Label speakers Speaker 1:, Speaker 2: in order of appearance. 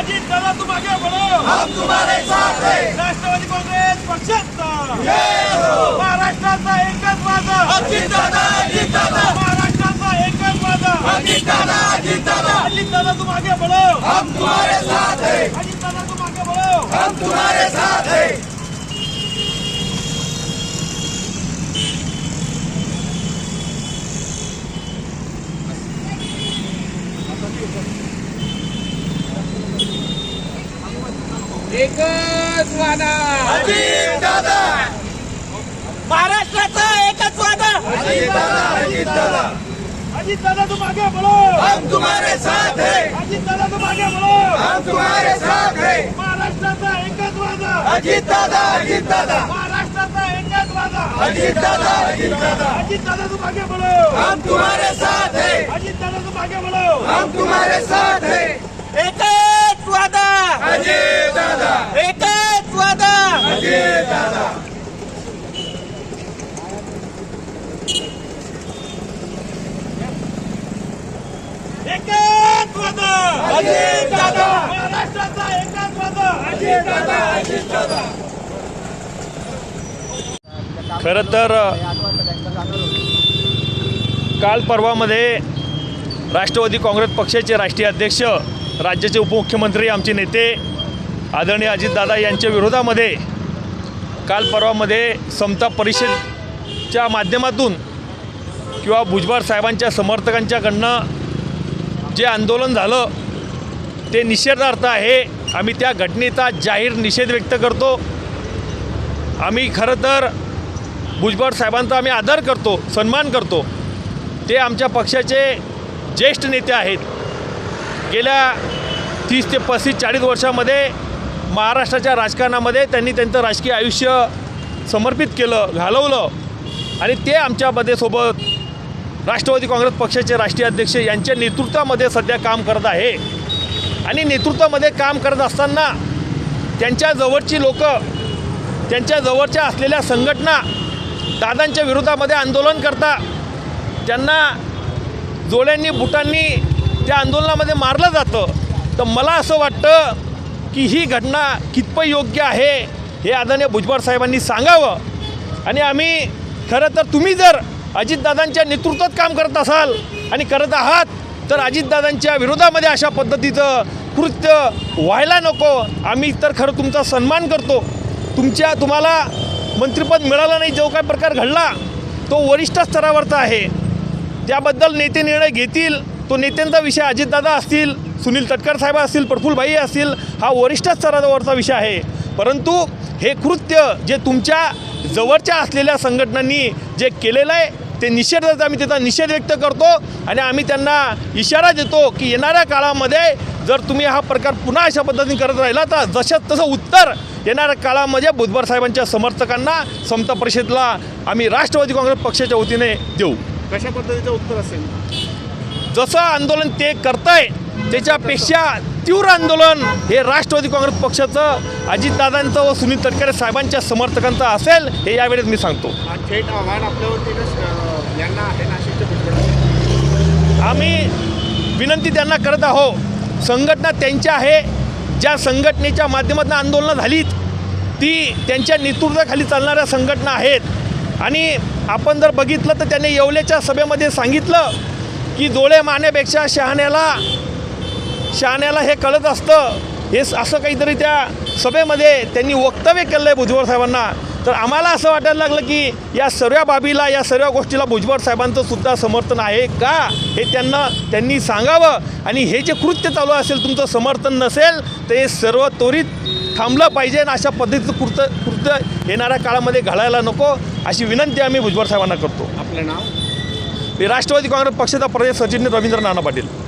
Speaker 1: अजित दादा तुम आगे बढ़ो
Speaker 2: हम तुम्हारे साथ हैं.
Speaker 1: राष्ट्रवादी काँग्रेस पक्षाचा.
Speaker 2: हो.
Speaker 1: महाराष्ट्राचा एकच माझा
Speaker 2: अजित दादा अजित दादा.
Speaker 1: महाराष्ट्राचा एकच माझा
Speaker 2: अजित दादा अजित दादा.
Speaker 1: अजित दादा तुम आगे बढ़ो
Speaker 2: हम तुम्हारे साथ हैं.
Speaker 1: अजित दादा तुम आगे बढ़ो
Speaker 2: हम तुम्हारे साथ हैं
Speaker 3: एकच वादा.
Speaker 2: अजित दादा
Speaker 1: महाराष्ट्राचा एकच वादा.
Speaker 2: अजित दादा अजित दादा
Speaker 1: अजित दादा तुम आगे बढ़ो
Speaker 2: हम तुम्हारे साथ हैं.
Speaker 1: अजित दादा तुम आगे बढ़ो
Speaker 2: हम तुम्हारे साथ हैं.
Speaker 1: महाराष्ट्राचा एकच वादा.
Speaker 2: अजित दादा अजित दादा
Speaker 1: महाराष्ट्राचा एकच वादा.
Speaker 2: अजित दादा अजित दादा
Speaker 1: अजित दादा तुम आगे बढ़ो
Speaker 2: हम तुम्हारे साथ हैं.
Speaker 1: अजित दादा तुम आगे बढ़ो
Speaker 2: हम तुम्हारे साथ हैं
Speaker 1: एकच वादा
Speaker 2: अजित दादा
Speaker 1: एकच वादा
Speaker 2: अजित दादा
Speaker 1: एकच वादा
Speaker 2: अजित दादा
Speaker 1: महाराष्ट्राचा एकच वादा
Speaker 2: अजित दादा अजित दादा
Speaker 4: खरं तर काल परवामध्ये राष्ट्रवादी काँग्रेस पक्षाचे राष्ट्रीय अध्यक्ष राज्याचे उपमुख्यमंत्री आमचे नेते आदरणीय अजितदादा यांच्या विरोधामध्ये काल परवामध्ये समता परिषदच्या माध्यमातून किंवा भुजबळ साहेबांच्या समर्थकांच्याकडनं जे आंदोलन झालं ते निषेधार्थ आहे. आम्ही त्या घटनेचा जाहीर निषेध व्यक्त करतो. आम्ही खरं तर भुजबळ साहेबांचा आम्ही आदर करतो सन्मान करतो. ते आमच्या पक्षाचे ज्येष्ठ नेते आहेत. गेल्या तीस ते पस्तीस चाळीस वर्षामध्ये महाराष्ट्राच्या राजकारणामध्ये त्यांनी त्यांचं राजकीय आयुष्य समर्पित केलं घालवलं. आणि ते आमच्यामध्ये सोबत राष्ट्रवादी काँग्रेस पक्षाचे राष्ट्रीय अध्यक्ष यांच्या नेतृत्वामध्ये सध्या काम करत आहे. आणि नेतृत्वामध्ये काम करत असताना त्यांच्या जवळची लोकं त्यांच्या जवळच्या असलेल्या संघटना दादांच्या विरोधामध्ये आंदोलन करता त्यांना जोड्यांनी बुटांनी त्या आंदोलनामध्ये मारलं जातं तर मला असं वाटतं की ही घटना कितपं योग्य आहे हे आदरणीय भुजबळ साहेबांनी सांगावं. आणि आम्ही खरं तर तुम्ही जर अजितदादांच्या नेतृत्वात काम करत असाल आणि करत आहात तर अजितदादांच्या विरोधामध्ये अशा पद्धतीचं कृत्य व्हायला नको. आम्ही तर खरं तुमचा सन्मान करतो. तुमच्या तुम्हाला मंत्रिपद मिळालं नाही जो काय प्रकार घडला तो वरिष्ठ स्तरावरचा आहे. ज्याबद्दल नेते निर्णय घेतील. तो नेत्यांचा विषय अजितदादा असतील सुनील तटकर साहेब असतील प्रफुल्लभाई असतील हा वरिष्ठ स्तरावरचा विषय आहे. परंतु हे कृत्य जे तुमच्या जवळच्या असलेल्या संघटनांनी जे केलेलं आहे ते निषेधाचा आम्ही त्याचा निषेध व्यक्त करतो आणि आम्ही त्यांना इशारा देतो की येणाऱ्या काळामध्ये जर तुम्ही हा प्रकार पुन्हा अशा पद्धतीने करत राहिला तर जशात तसं उत्तर येणाऱ्या काळामध्ये बुधवार साहेबांच्या समर्थकांना समता परिषदेला आम्ही राष्ट्रवादी काँग्रेस पक्षाच्या वतीने देऊ.
Speaker 3: कशा पद्धतीचं उत्तर असेल?
Speaker 4: जसं आंदोलन ते करताय त्याच्यापेक्षा तीव्र आंदोलन हे राष्ट्रवादी काँग्रेस पक्षाचं अजितदादांचं व सुनील तटकरे साहेबांच्या समर्थकांचं असेल हे यावेळेस मी सांगतो. आम्ही विनंती त्यांना करत आहोत. संघटना त्यांच्या आहे ज्या संघटनेच्या माध्यमातून आंदोलनं झालीत ती त्यांच्या नेतृत्वाखाली चालणाऱ्या संघटना आहेत. आणि आपण जर बघितलं तर त्यांनी येवल्याच्या सभेमध्ये सांगितलं की डोळे मारण्यापेक्षा शहाण्याला शहाण्याला हे कळत असतं. हे असं काहीतरी त्या सभेमध्ये त्यांनी वक्तव्य केलं आहे भुजबळ साहेबांना. तर आम्हाला असं वाटायला लागलं की या सर्व बाबीला या सर्व गोष्टीला भुजबळ साहेबांचं सुद्धा समर्थन आहे का? हे त्यांना त्यांनी सांगावं. आणि हे जे कृत्य चालू असेल तुमचं समर्थन नसेल तर हे सर्व त्वरित थांबलं पाहिजे आणि अशा पद्धतीचं कृत्य कृत्य येणाऱ्या काळामध्ये घडायला नको अशी विनंती आम्ही भुजबळ साहेबांना करतो.
Speaker 3: आपलं नाव?
Speaker 4: मी राष्ट्रवादी काँग्रेस पक्षाचा प्रदेश सचिव रवींद्र नाना पाटील.